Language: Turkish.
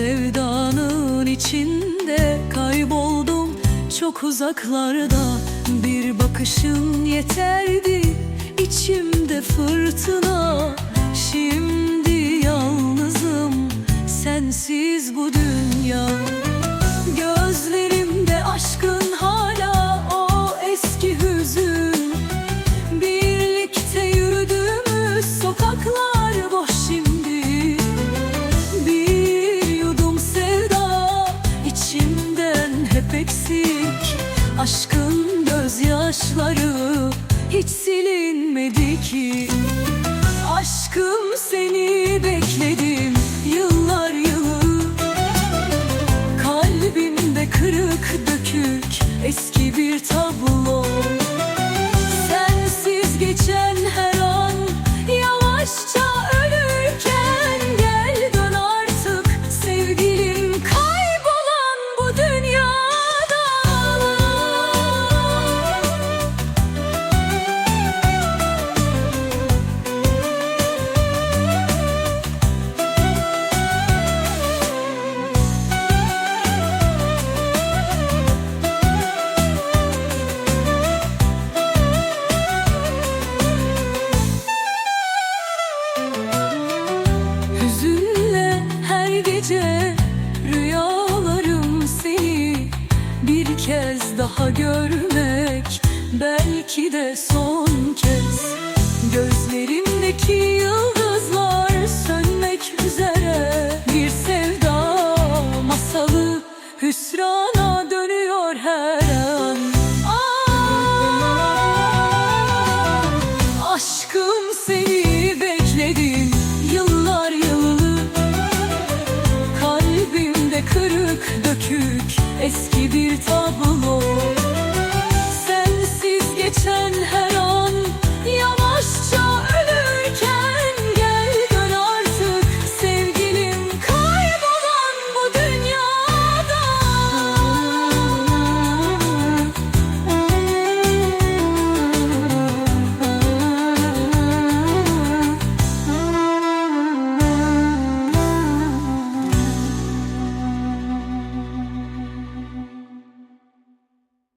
Sevdanın içinde kayboldum. Çok uzaklarda Bir bakışın yeterdi. İçimde fırtına Şimdi gözyaşları hiç silinmedi ki. Aşkım seni bekledim belki de son kez gözlerimdeki yıldızlar sönmek üzere bir sevda masalı hüsrana dönüyor her an. Ah, Aşkım seni bekledim yıllar yılı Kalbimde kırık dökük eski